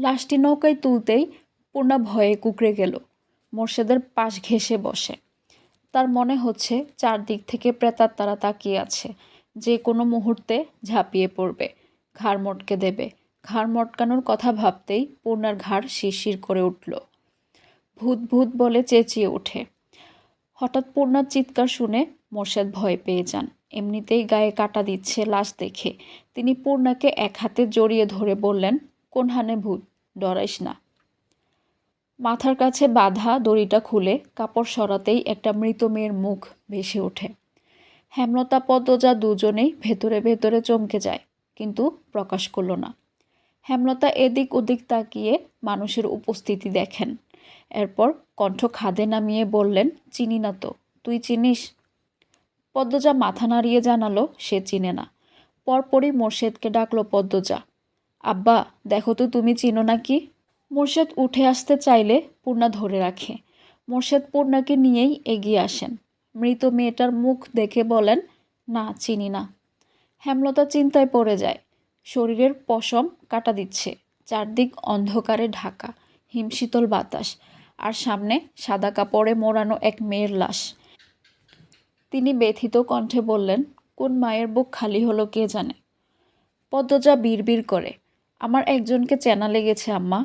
লাশটি নৌকায় তুলতেই পূর্ণা ভয়ে কুকড়ে গেল। মোর্শেদের পাশ ঘেঁষে বসে। তার মনে হচ্ছে চারদিক থেকে প্রেতার তারা তাকিয়ে আছে। যে কোনো মুহূর্তে ঝাঁপিয়ে পড়বে। ঘাড় মটকে দেবে। ঘাড় মটকানোর কথা ভাবতেই পূর্ণার ঘাড় শিরশির করে উঠল। ভূত ভূত বলে চেঁচিয়ে ওঠে। হঠাৎ পূর্ণার চিৎকার শুনে মোর্শেদ ভয় পেয়ে যান। এমনিতেই গায়ে কাটা দিচ্ছে লাশ দেখে। তিনি পূর্ণাকে এক হাতে জড়িয়ে ধরে বললেন কোন হানে ভূত? ডরাইস না। মাথার কাছে বাঁধা দড়িটা খুলে কাপড় সরাতেই একটা মৃত মেয়ের মুখ ভেসে ওঠে। হেমলতা পদ্মজা দুজনেই ভেতরে ভেতরে চমকে যায়, কিন্তু প্রকাশ করল না। হেমলতা এদিক ওদিক তাকিয়ে মানুষের উপস্থিতি দেখেন। এরপর কণ্ঠ খাদে নামিয়ে বললেন, চিনি না তো, তুই চিনিস? পদ্মজা মাথা নাড়িয়ে জানালো, সে চিনে না। পরপরই মোর্শেদকে ডাকলো পদ্মজা আব্বা, দেখো তো তুমি চিনো নাকি? মোর্শেদ উঠে আসতে চাইলে পূর্ণা ধরে রাখে। মোর্শেদ পূর্ণাকে নিয়েই এগিয়ে আসেন। মৃত মেয়েটার মুখ দেখে বলেন, না, চিনি না। হেমলতা চিন্তায় পড়ে যায়। শরীরের পশম কাটা দিচ্ছে। চারদিক অন্ধকারে ঢাকা, হিমশীতল বাতাস, আর সামনে সাদা কাপড়ে মোড়ানো এক মেয়ের লাশ। তিনি ব্যথিত কণ্ঠে বললেন, কোন মায়ের বুক খালি হলো কে জানে? পদ্মজা বিড়বিড় করে আমার একজনকে চেনা লেগেছে, আম্মা।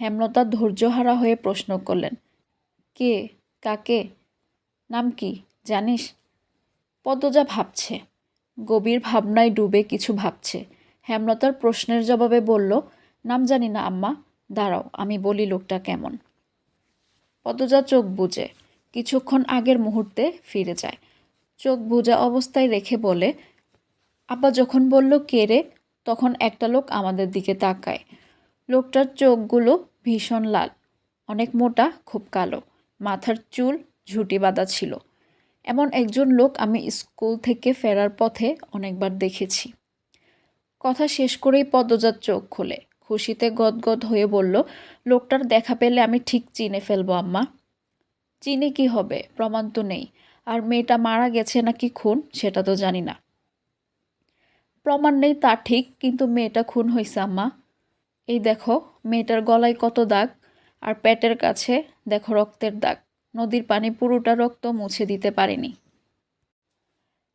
হেমলতা ধৈর্যহারা হয়ে প্রশ্ন করলেন, কে? কাকে? নাম কি? জানিস? পদ্মজা ভাবছে, গভীর ভাবনায় ডুবে কিছু ভাবছে। হেমলতার প্রশ্নের জবাবে বলল, নাম জানি না, আম্মা। দাঁড়াও, আমি বলি লোকটা কেমন? পদ্মজা চোখ বুজে, কিছুক্ষণ আগের মুহূর্তে ফিরে যায়। চোখ বুজা অবস্থায় রেখে বলে, আব্বা যখন বলল, কে রে? তখন একটা লোক আমাদের দিকে তাকায়। লোকটার চোখগুলো ভীষণ লাল, অনেক মোটা, খুব কালো। মাথার চুল ঝুঁটি বাঁধা ছিল। এমন একজন লোক আমি স্কুল থেকে ফেরার পথে অনেকবার দেখেছি। কথা শেষ করেই পদ্মজাত চোখ খোলে। খুশিতে গদগদ হয়ে বলল, লোকটার দেখা পেলে আমি ঠিক চিনে ফেলব, আম্মা। চিনে কি হবে? প্রমাণ তো নেই। আর মেয়েটা মারা গেছে নাকি খুন, সেটা তো জানি না। প্রমাণ নেই তা ঠিক, কিন্তু মেয়েটা খুন হয়েছে আম্মা। এই দেখো, মেয়েটার গলায় কত দাগ, আর পেটের কাছে দেখো রক্তের দাগ। নদীর পানি পুরোটা রক্ত মুছে দিতে পারেনি।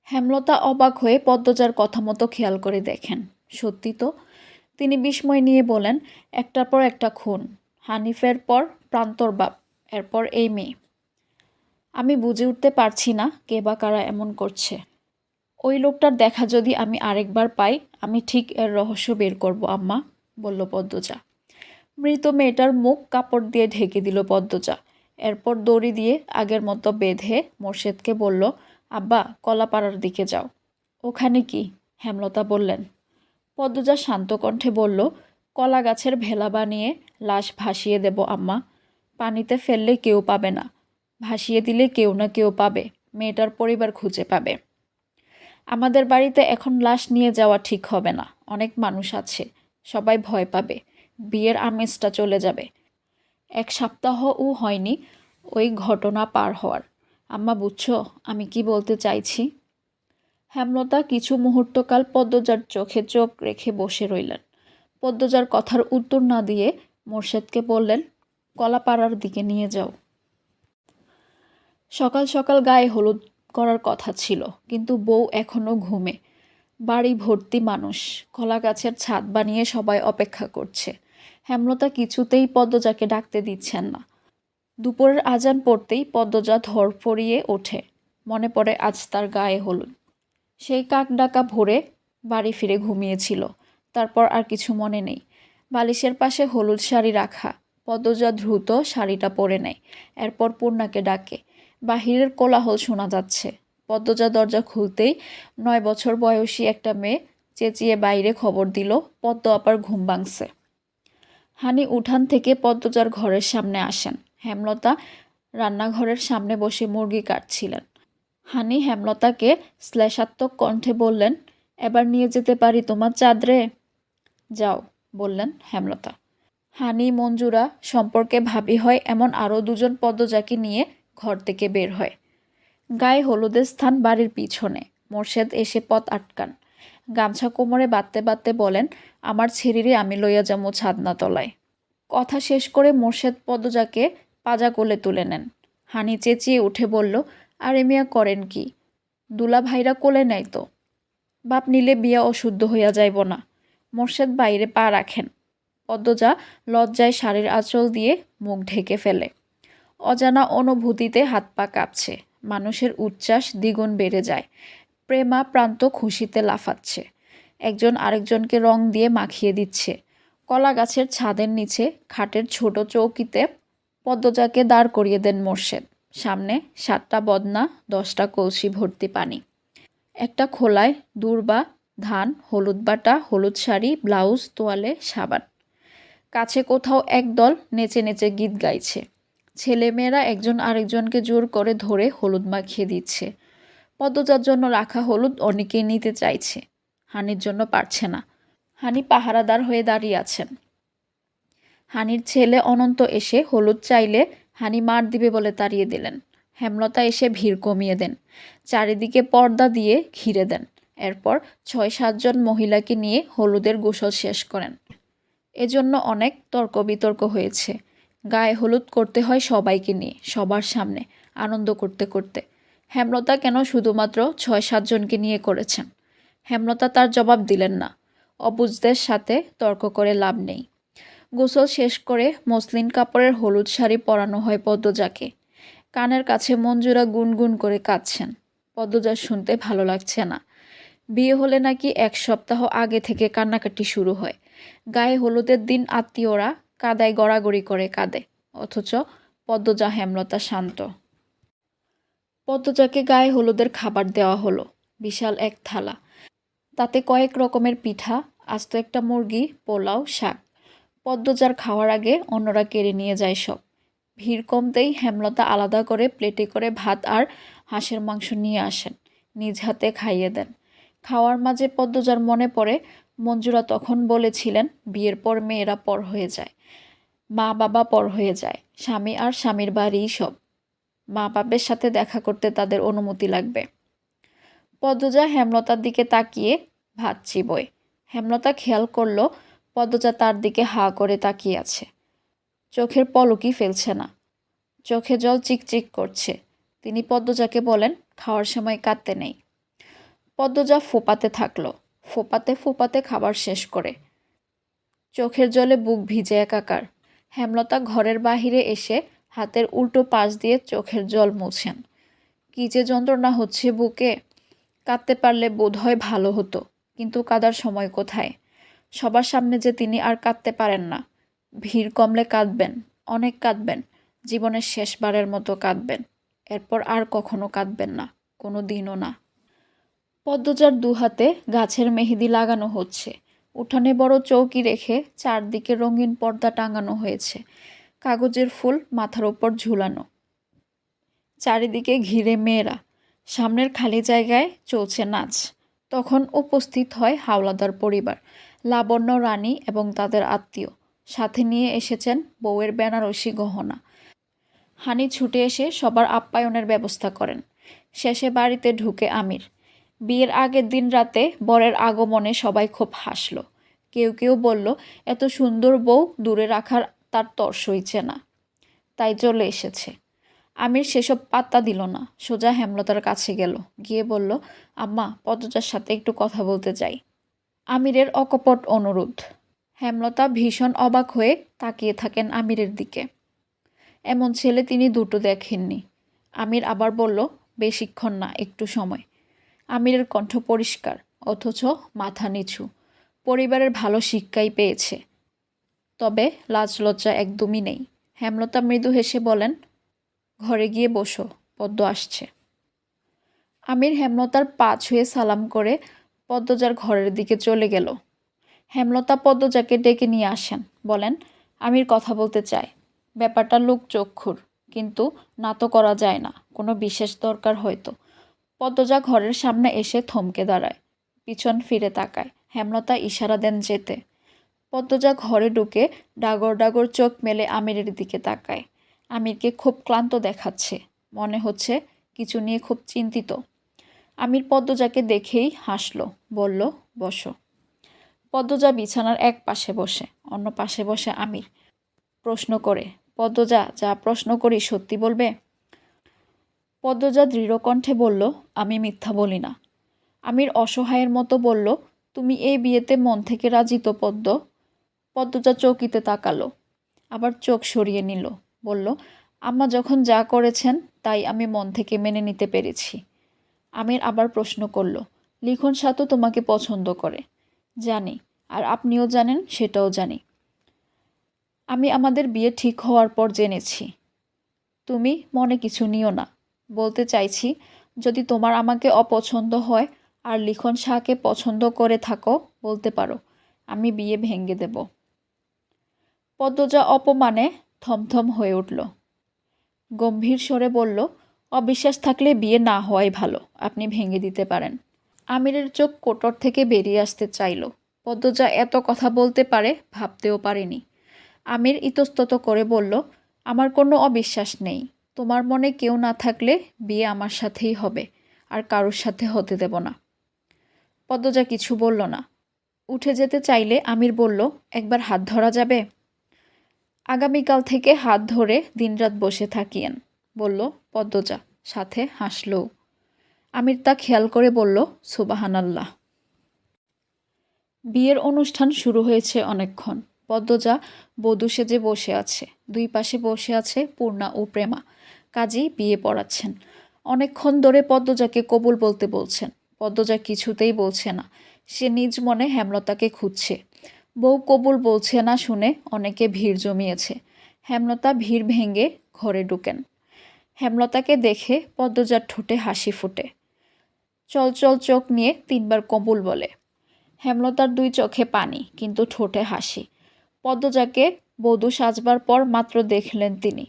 হেমলতা অবাক হয়ে পদ্মজার কথা মতো খেয়াল করে দেখেন। সত্যি তো? তিনি বিস্ময় নিয়ে বলেন, একটার পর একটা খুন। হানিফের পর প্রান্তর বাপ, এরপর এই মেয়ে। আমি বুঝে উঠতে পারছি না কে বা কারা এমন করছে। ওই লোকটার দেখা যদি আমি আরেকবার পাই, আমি ঠিক এর রহস্য বের করব, আম্মা, বলল পদ্মজা। মৃত মেয়েটার মুখ কাপড় দিয়ে ঢেকে দিল পদ্মজা। এরপর দড়ি দিয়ে আগের মতো বেঁধে মোর্শেদকে বলল, আব্বা, কলাপাড়ার দিকে যাও। ওখানে কি? হেমলতা বললেন। পদ্মজা শান্ত কণ্ঠে বলল, কলা গাছের ভেলা বানিয়ে লাশ ভাসিয়ে দেব, আম্মা। পানিতে ফেললে কেউ পাবে না। ভাসিয়ে দিলে কেউ না কেউ পাবে। মেয়েটার পরিবার খুঁজে পাবে। আমাদের বাড়িতে এখন লাশ নিয়ে যাওয়া ঠিক হবে না। অনেক মানুষ আছে, সবাই ভয় পাবে, বিয়ের আমেজটা চলে যাবে। এক সপ্তাহও হয়নি ওই ঘটনা পার হওয়ার। আম্মা, বুঝছ আমি কি বলতে চাইছি? হেমলতা কিছু মুহূর্তকাল পদ্মজার চোখে চোখ রেখে বসে রইলেন। পদ্মজার কথার উত্তর না দিয়ে মোর্শেদকে বললেন, কলাপাড়ার দিকে নিয়ে যাও। সকাল সকাল গায়ে হলুদ করার কথা ছিল, কিন্তু বউ এখনও ঘুমে। বাড়ি ভর্তি মানুষ কলা গাছের ছাদ বানিয়ে সবাই অপেক্ষা করছে। হেমলতা কিছুতেই পদ্মজাকে ডাকতে দিচ্ছেন না। দুপুরের আজান পড়তেই পদ্মজা ধরফড়িয়ে ওঠে। মনে পড়ে আজ তার গায়ে হলুদ। সেই কাক ডাকা ভোরে বাড়ি ফিরে ঘুমিয়েছিল। তারপর আর কিছু মনে নেই। বালিশের পাশে হলুদ শাড়ি রাখা। পদ্মজা দ্রুত শাড়িটা পরে নেয়। এরপর পূর্ণাকে ডাকে। বাহিরের কোলাহল শোনা যাচ্ছে। পদ্মজা দরজা খুলতেই নয় বছর বয়সী একটা মেয়ে চেঁচিয়ে বাইরে খবর দিল, পদ্ম আপার ঘুম ভাঙছে। হানি উঠান থেকে পদ্মজার ঘরের সামনে আসেন। হেমলতা রান্নাঘরের সামনে বসে মুরগি কাটছিলেন। হানি হেমলতাকে শ্লেষাত্মক কণ্ঠে বললেন, এবার নিয়ে যেতে পারি তোমার চাঁদরে? যাও, বললেন হেমলতা। হানি মঞ্জুরা সম্পর্কে ভাবি হয় এমন আরও দুজন পদ্মজাকে নিয়ে ঘর থেকে বের হয়। গায়ে হলুদের স্থান বাড়ির পিছনে। মোর্শেদ এসে পথ আটকান। গামছা কোমরে বাঁধতে বাঁধতে বলেন, আমার ছেড়িরে আমি লইয়া যাব ছাদনা তলায় কথা শেষ করে মোর্শেদ পদ্মজাকে পাজা কোলে তুলে নেন। হানি চেঁচিয়ে উঠে বলল, আরে মিয়া, করেন কি? দুলা ভাইরা কোলে নেয় তো। বাপ নিলে বিয়া অশুদ্ধ হইয়া যাইব না। মোর্শেদ বাইরে পা রাখেন। পদ্মজা লজ্জায় শাড়ির আঁচল দিয়ে মুখ ঢেকে ফেলে। অজানা অনুভূতিতে হাত পা কাঁপছে। মানুষের উচ্ছ্বাস দ্বিগুণ বেড়ে যায়। প্রেমা প্রান্ত খুশিতে লাফাচ্ছে। একজন আরেকজনকে রং দিয়ে মাখিয়ে দিচ্ছে। কলা গাছের ছাদের নিচে খাটের ছোট চৌকিতে পদ্মজাকে দাঁড় করিয়ে দেন মোর্শেদ। সামনে সাতটা বদনা, দশটা কলসি ভর্তি পানি। একটা খোলায় দূর্বা, ধান, হলুদ বাটা, হলুদ শাড়ি, ব্লাউজ, তোয়ালে, সাবান। কাছে কোথাও একদল নেচে নেচে গীত গাইছে। ছেলেমেয়েরা একজন আরেকজনকে জোর করে ধরে হলুদ মাখিয়ে দিচ্ছে। পদ্মজার জন্য রাখা হলুদ অনেকেই নিতে চাইছে। হানির জন্য পারছে না। হানি পাহারাদার হয়ে দাঁড়িয়ে আছেন। হানির ছেলে অনন্ত এসে হলুদ চাইলে হানি মার দিবে বলে তাড়িয়ে দিলেন। হেমলতা এসে ভিড় কমিয়ে দেন। চারিদিকে পর্দা দিয়ে ঘিরে দেন। এরপর ছয় সাতজন মহিলাকে নিয়ে হলুদের গোসল শেষ করেন। এজন্য অনেক তর্ক বিতর্ক হয়েছে। গায়ে হলুদ করতে হয় সবাইকে নিয়ে, সবার সামনে, আনন্দ করতে করতে। হেমলতা কেন শুধুমাত্র ছয় সাতজনকে নিয়ে করেছেন? হেমলতা তার জবাব দিলেন না। অবুজদের সাথে তর্ক করে লাভ নেই। গোসল শেষ করে মসলিন কাপড়ের হলুদ শাড়ি পরানো হয় পদ্মজাকে। কানের কাছে মঞ্জুরা গুনগুন করে কাঁদছেন। পদ্মজা শুনতে ভালো লাগছে না। বিয়ে হলে নাকি এক সপ্তাহ আগে থেকে কান্নাকাটি শুরু হয়। গায়ে হলুদের দিন আত্মীয়রা কাদায় গড়াগড়ি করে কাঁদে, অথচ পদ্মজা হেমলতা শান্ত। পদ্মজাকে গায়ে হলুদের খাবার দেওয়া হলো, বিশাল এক থালা। তাতে কয়েক রকমের পিঠা, আস্ত একটা মুরগি, পোলাও, শাক। পদ্মজার খাওয়ার আগে অন্যরা কেড়ে নিয়ে যায় সব। ভিড় কমতেই হেমলতা আলাদা করে প্লেটে করে ভাত আর হাঁসের মাংস নিয়ে আসেন, নিজ হাতে খাইয়ে দেন। খাওয়ার মাঝে পদ্মজার মনে পড়ে, মঞ্জুরা তখন বলেছিলেন, বিয়ের পর মেয়েরা পর হয়ে যায়। মা বাবা পর হয়ে যায়। স্বামী আর স্বামীর বাড়িই সব। মা বাপের সাথে দেখা করতে তাদের অনুমতি লাগবে। পদ্মজা হেমলতার দিকে তাকিয়ে ভাত চিবোয় হেমলতা খেয়াল করল, পদ্মজা তার দিকে হা করে তাকিয়ে আছে। চোখের পলকই ফেলছে না। চোখে জল চিকচিক করছে। তিনি পদ্মজাকে বলেন, খাওয়ার সময় কাঁদতে নেই। পদ্মজা ফোপাতে থাকল। ফোপাতে ফোপাতে খাবার শেষ করে। চোখের জলে বুক ভিজে একাকার। হেমলতা ঘরের বাহিরে এসে হাতের উল্টো পাশ দিয়ে চোখের জল মুছেন। কী যে যন্ত্রণা হচ্ছে বুকে। কাঁদতে পারলে বোধহয় ভালো হতো, কিন্তু কাদার সময় কোথায়? সবার সামনে যে তিনি আর কাঁদতে পারেন না। ভিড় কমলে কাঁদবেন, অনেক কাঁদবেন, জীবনের শেষবারের মতো কাঁদবেন। এরপর আর কখনো কাঁদবেন না, কোনো দিনও না। পদ্মজার দুহাতে গাছের মেহেদি লাগানো হচ্ছে। উঠানে বড় চৌকি রেখে চারদিকে রঙিন পর্দা টাঙানো হয়েছে। কাগজের ফুল মাথার ওপর ঝুলানো। চারিদিকে ঘিরে মেয়েরা। সামনের খালি জায়গায় চলছে নাচ। তখন উপস্থিত হয় হাওলাদার পরিবার, লাবণ্য রানী এবং তাদের আত্মীয়। সাথে নিয়ে এসেছেন বউয়ের বেনারসি গহনা। হানি ছুটে এসে সবার আপ্যায়নের ব্যবস্থা করেন। শেষে বাড়িতে ঢুকে আমির। বিয়ের আগের দিন রাতে বরের আগমনে সবাই খুব হাসল। কেউ কেউ বলল, এত সুন্দর বউ দূরে রাখার তার তর সইছে না। তাই চলে এসেছে। আমির সেসব পাত্তা দিল না। সোজা হেমলতার কাছে গেল। গিয়ে বলল, আম্মা, পদ্মজার সাথে একটু কথা বলতে চাই আমিরের অকপট অনুরোধ। হেমলতা ভীষণ অবাক হয়ে তাকিয়ে থাকেন আমিরের দিকে। এমন ছেলে তিনি দুটো দেখেননি। আমির আবার বলল, বেশিক্ষণ না, একটু সময়। আমিরের কণ্ঠ পরিষ্কার, অথচ মাথা নিচু। পরিবারের ভালো শিক্ষাই পেয়েছে। তবে লাজ লজ্জা একদমই নেই। হেমলতা মৃদু হেসে বলেন, ঘরে গিয়ে বসো, পদ্ম আসছে। আমির হেমলতার পা ছুঁয়ে সালাম করে পদ্মজার ঘরের দিকে চলে গেল। হেমলতা পদ্মজাকে ডেকে নিয়ে আসেন, বলেন, আমির কথা বলতে চায় ব্যাপারটা লোক চক্ষুর কিন্তু না তো করা যায় না। কোনো বিশেষ দরকার হয়তো। পদ্মজা ঘরের সামনে এসে থমকে দাঁড়ায়, পিছন ফিরে তাকায়, হেমলতা ইশারা দেন যেতে। পদ্মজা ঘরে ঢুকে ডাগর ডাগর চোখ মেলে আমিরের দিকে তাকায়। আমিরকে খুব ক্লান্ত দেখাচ্ছে, মনে হচ্ছে কিছু নিয়ে খুব চিন্তিত। আমির পদ্মজাকে দেখেই হাসলো, বলল, বসো। পদ্মজা বিছানার এক পাশে বসে, অন্য পাশে বসে আমির। প্রশ্ন করে, পদ্মজা, যা প্রশ্ন করি সত্যি বলবে? পদ্মজা দৃঢ় কণ্ঠে বলল, আমি মিথ্যা বলি না। আমির অসহায়ের মতো বলল, তুমি এই বিয়েতে মন থেকে রাজি তো পদ্ম? পদ্মজা চৌকিতে তাকালো, আবার চোখ সরিয়ে নিল, বলল, আম্মা যখন যা করেছেন, তাই আমি মন থেকে মেনে নিতে পেরেছি। আমির আবার প্রশ্ন করল, লিখন সাতও তোমাকে পছন্দ করে? জানি, আর আপনিও জানেন, সেটাও জানি। আমি আমাদের বিয়ে ঠিক হওয়ার পর জেনেছি। তুমি মনে কিছু নিও না। বলতে চাইছি, যদি তোমার আমাকে অপছন্দ হয় আর লিখন শাহকে পছন্দ করে থাকো, বলতে পারো, আমি বিয়ে ভেঙে দেব। পদ্মজা অপমানে থমথম হয়ে উঠল। গম্ভীর স্বরে বলল, অবিশ্বাস থাকলে বিয়ে না হওয়াই ভালো, আপনি ভেঙে দিতে পারেন। আমিরের চোখ কোটর থেকে বেরিয়ে আসতে চাইল। পদ্মজা এত কথা বলতে পারে, ভাবতেও পারেনি। আমির ইতস্তত করে বলল, আমার কোনো অবিশ্বাস নেই। তোমার মনে কেউ না থাকলে বিয়ে আমার সাথেই হবে, আর কারোর সাথে হতে দেব না। পদ্মজা কিছু বলল না। উঠে যেতে চাইলে আমির বলল, একবার হাত ধরা যাবে? আগামীকাল থেকে হাত ধরে দিনরাত বসে থাকিয়েন, বলল পদ্মজা। সাথে হাসলও আমির তা খেয়াল করে বলল, সুবাহানাল্লাহ। বিয়ের অনুষ্ঠান শুরু হয়েছে অনেকক্ষণ। পদ্মজা বধূ সেজে বসে আছে। দুই পাশে বসে আছে পূর্ণা ও প্রেমা। কাজেই বিয়ে পড়াচ্ছেন। অনেকক্ষণ ধরে পদ্মজাকে কবুল বলতে বলছেন। পদ্মজা কিছুতেই বলছে না। সে নিজ মনে হেমলতাকে খুঁজছে। বউ কবুল বলছে না শুনে অনেকে ভিড় জমিয়েছে। হেমলতা ভিড় ভেঙে ঘরে ঢুকেন। হেমলতাকে দেখে পদ্মজার ঠোঁটে হাসি ফুটে। চলচল চোখ নিয়ে তিনবার কবুল বলে। হেমলতার দুই চোখে পানি, কিন্তু ঠোঁটে হাসি। পদ্মজাকে বধূ সাজবার পর মাত্র দেখলেন তিনি।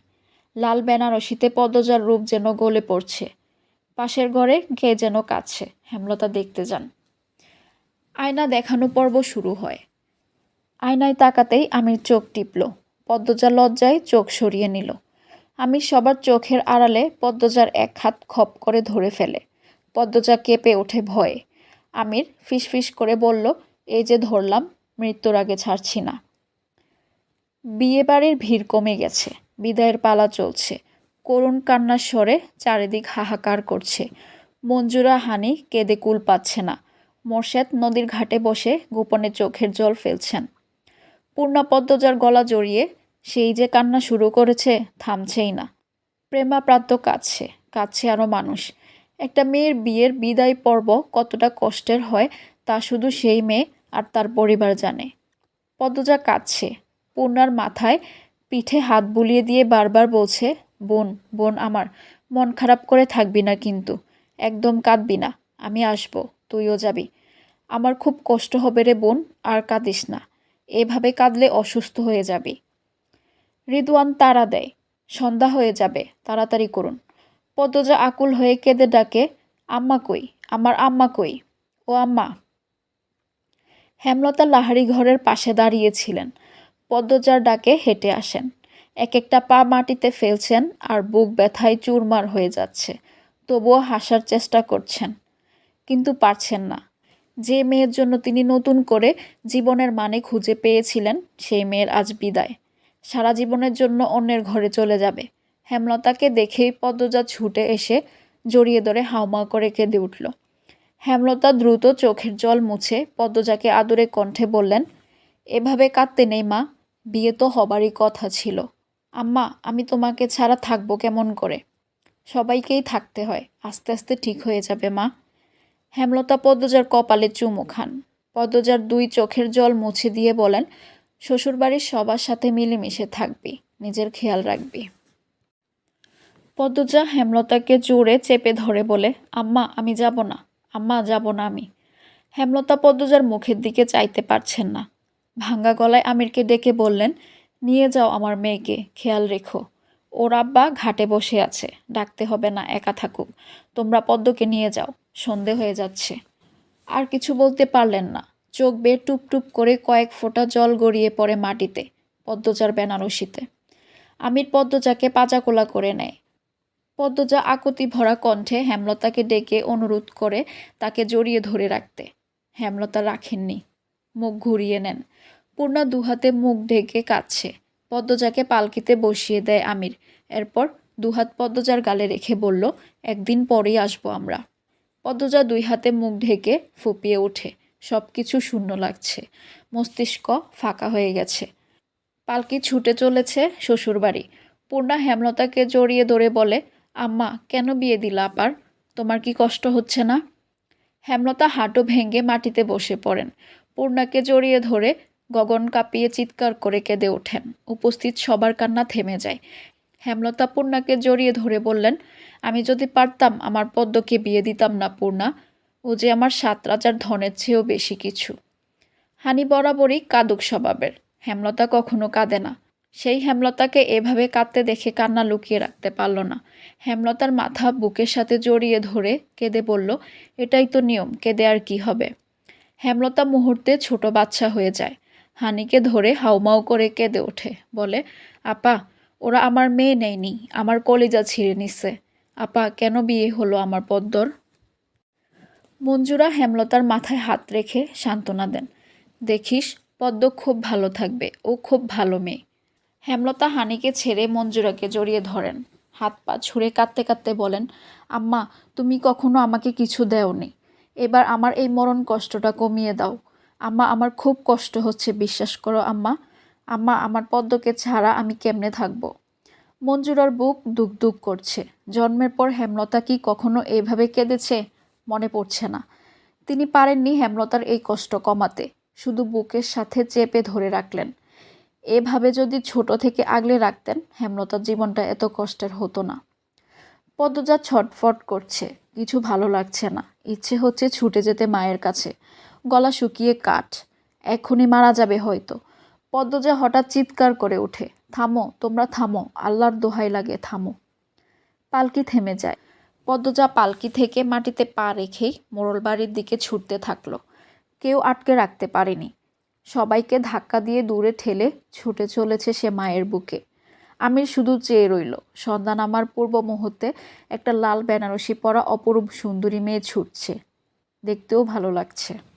লাল বেনারসিতে পদ্মজার রূপ যেন গলে পড়ছে। পাশের ঘরে কে যেন কাছে হেমলতা দেখতে যান। আয়না দেখানো পর্ব শুরু হয়। আয়নায় তাকাতেই আমির চোখ টিপল। পদ্মজা লজ্জায় চোখ সরিয়ে নিল। আমি সবার চোখের আড়ালে পদ্মজার এক হাত খপ করে ধরে ফেলে। পদ্মজা কেঁপে ওঠে ভয়ে। আমির ফিসফিস করে বলল, এই যে ধরলাম, মৃত্যুর আগে ছাড়ছি না। বিয়ে বাড়ির ভিড় কমে গেছে। বিদায়ের পালা চলছে। করুণ কান্নার স্বরে চারিদিক হাহাকার করছে। মঞ্জুরা হানি কেঁদে কুল পাচ্ছে না। মোর্শেদ নদীর ঘাটে বসে গোপনে চোখের জল ফেলছেন। পূর্ণা পদ্মজার গলা জড়িয়ে, সেই যে কান্না শুরু করেছে থামছেই না। প্রেমা প্রান্ত কাঁদছে কাঁদছে আরও মানুষ। একটা মেয়ের বিয়ের বিদায় পর্ব কতটা কষ্টের হয় তা শুধু সেই মেয়ে আর তার পরিবার জানে। পদ্মজা কাঁদছে। পূর্ণার মাথায় পিঠে হাত বুলিয়ে দিয়ে বারবার বলছে, বোন বোন আমার, মন খারাপ করে থাকবি না কিন্তু। একদম কাঁদবি না, আমি আসব, তুইও যাবি। আমার খুব কষ্ট হবে রে বোন, আর কাঁদিস না। এভাবে কাঁদলে অসুস্থ হয়ে যাবি। রিদওয়ান তারা দেয়, সন্ধ্যা হয়ে যাবে, তাড়াতাড়ি করুন। পদ্মজা আকুল হয়ে কেঁদে ডাকে, আম্মা কই? আমার আম্মা কই? ও আম্মা। হেমলতা লাহারি ঘরের পাশে দাঁড়িয়েছিলেন পদ্মজার ডাকে হেঁটে আসেন। এক একটা পা মাটিতে ফেলছেন আর বুক ব্যথায় চুরমার হয়ে যাচ্ছে। তবুও হাসার চেষ্টা করছেন, কিন্তু পারছেন না। যে মেয়ের জন্য তিনি নতুন করে জীবনের মানে খুঁজে পেয়েছিলেন, সেই মেয়ের আজ বিদায়। সারা জীবনের জন্য অন্যের ঘরে চলে যাবে। হেমলতাকে দেখেই পদ্মজা ছুটে এসে জড়িয়ে ধরে হাউমাউ করে কেঁদে উঠল। হেমলতা দ্রুত চোখের জল মুছে পদ্মজাকে আদরে কণ্ঠে বললেন, এভাবে কাঁদতে নেই মা বিয়ে তো হবারই কথা ছিল। আম্মা, আমি তোমাকে ছাড়া থাকব কেমন করে? সবাইকেই থাকতে হয়, আস্তে আস্তে ঠিক হয়ে যাবে মা। হেমলতা পদ্মজার কপালে চুমু খান। পদ্মজার দুই চোখের জল মুছে দিয়ে বলেন, শ্বশুরবাড়ির সবার সাথে মিলেমিশে থাকবি, নিজের খেয়াল রাখবি। পদ্মজা হেমলতাকে জোরে চেপে ধরে বলে, আম্মা, আমি যাব না, আম্মা, যাব না আমি। হেমলতা পদ্মজার মুখের দিকে চাইতে পারছেন না। ভাঙ্গা গলায় আমিরকে ডেকে বললেন, নিয়ে যাও আমার মেয়েকে, খেয়াল রেখো। ওর আব্বা ঘাটে বসে আছে, ডাকতে হবে না, একা থাকুক। তোমরা পদ্মকে নিয়ে যাও, সন্ধে হয়ে যাচ্ছে। আর কিছু বলতে পারলেন না। চোখ বেয়ে টুপ টুপ করে কয়েক ফোঁটা জল গড়িয়ে পড়ে মাটিতে, পদ্মজার বেনারসিতে। আমির পদ্মজাকে পাজাকোলা করে নেয়। পদ্মজা আকতি ভরা কণ্ঠে হেমলতাকে ডেকে অনুরোধ করে তাকে জড়িয়ে ধরে রাখতে। হেমলতা রাখেননি। মুখ ঘুরিয়ে নেন। পূর্ণা দুহাতে মুখ ঢেকে কাঁদছে। পদ্মজাকে পালকিতে বসিয়ে দেয় আমির। এরপর দুহাত পদ্মজার গালে রেখে বলল, একদিন পরেই আসব আমরা। পদ্মজা দুই হাতে মুখ ঢেকে ফুপিয়ে ওঠে। সব কিছু শূন্য লাগছে। মস্তিষ্ক ফাঁকা হয়ে গেছে। পালকি ছুটে চলেছে শ্বশুরবাড়ি। পূর্ণা হেমলতাকে জড়িয়ে ধরে বলে, আম্মা, কেন বিয়ে দিলা আপার? তোমার কি কষ্ট হচ্ছে না? হেমলতা হাঁটু ভেঙে মাটিতে বসে পড়েন। পূর্ণাকে জড়িয়ে ধরে গগন কাঁপিয়ে চিৎকার করে কেঁদে ওঠেন। উপস্থিত সবার কান্না থেমে যায়। হেমলতা পূর্ণাকে জড়িয়ে ধরে বললেন, আমি যদি পারতাম, আমার পদ্মকে বিয়ে দিতাম না, পূর্ণা। ও যে আমার সাত রাজার ধনের চেয়েও বেশি কিছু। হানি বরাবরই কাদুক স্বভাবের। হেমলতা কখনো কাঁদে না। সেই হেমলতাকে এভাবে কাঁদতে দেখে কান্না লুকিয়ে রাখতে পারল না। হেমলতার মাথা বুকের সাথে জড়িয়ে ধরে কেঁদে বলল, এটাই তো নিয়ম, কেঁদে আর কি হবে? হেমলতা মুহূর্তে ছোট বাচ্চা হয়ে যায়। হানিকে ধরে হাউমাউ করে কেঁদে ওঠে। বলে, আপা, ওরা আমার মেয়ে নেয়নি, আমার কলিজা ছিঁড়ে নিচ্ছে আপা, কেন বিয়ে হলো আমার পদ্মর? মঞ্জুরা হেমলতার মাথায় হাত রেখে সান্ত্বনা দেন, দেখিস, পদ্ম খুব ভালো থাকবে, ও খুব ভালো মেয়ে। হেমলতা হানিকে ছেড়ে মঞ্জুরাকে জড়িয়ে ধরেন, হাত পা ছুঁড়ে কাঁদতে কাঁদতে বলেন, আম্মা, তুমি কখনো আমাকে কিছু দেওনি। এবার আমার এই মরণ কষ্টটা কমিয়ে দাও আম্মা, আমার খুব কষ্ট হচ্ছে, বিশ্বাস করো আম্মা। আম্মা, আমার পদ্মকে ছাড়া আমি কেমনে থাকব? মঞ্জুরার বুক দুক দুক করছে। জন্মের পর হেমলতা কি কখনো এইভাবে কেঁদেছে? মনে পড়ছে না। তিনি পারেননি হেমলতার এই কষ্ট কমাতে। শুধু বুকের সাথে চেপে ধরে রাখলেন। এভাবে যদি ছোট থেকে আগলে রাখতেন, হেমলতার জীবনটা এত কষ্টের হতো না। পদ্মজা ছটফট করছে। কিছু ভালো লাগছে না। ইচ্ছে হচ্ছে ছুটে যেতে মায়ের কাছে। গলা শুকিয়ে কাঠ। এখনই মারা যাবে হয়তো। পদ্মজা হঠাৎ চিৎকার করে ওঠে, থামো, তোমরা থামো, আল্লাহর দোহাই লাগে, থামো। পালকি থেমে যায়। পদ্মজা পালকি থেকে মাটিতে পা রেখেই মোড়ল বাড়ির দিকে ছুটতে থাকল। কেউ আটকে রাখতে পারেনি। সবাইকে ধাক্কা দিয়ে দূরে ঠেলে ছুটে চলেছে সে মায়ের বুকে। আমির শুধু চেয়ে রইল, সন্ধান আমার পূর্ব মুহূর্তে একটা লাল বেনারসি পরা অপরূপ সুন্দরী মেয়ে ছুটছে। দেখতেও ভালো লাগছে।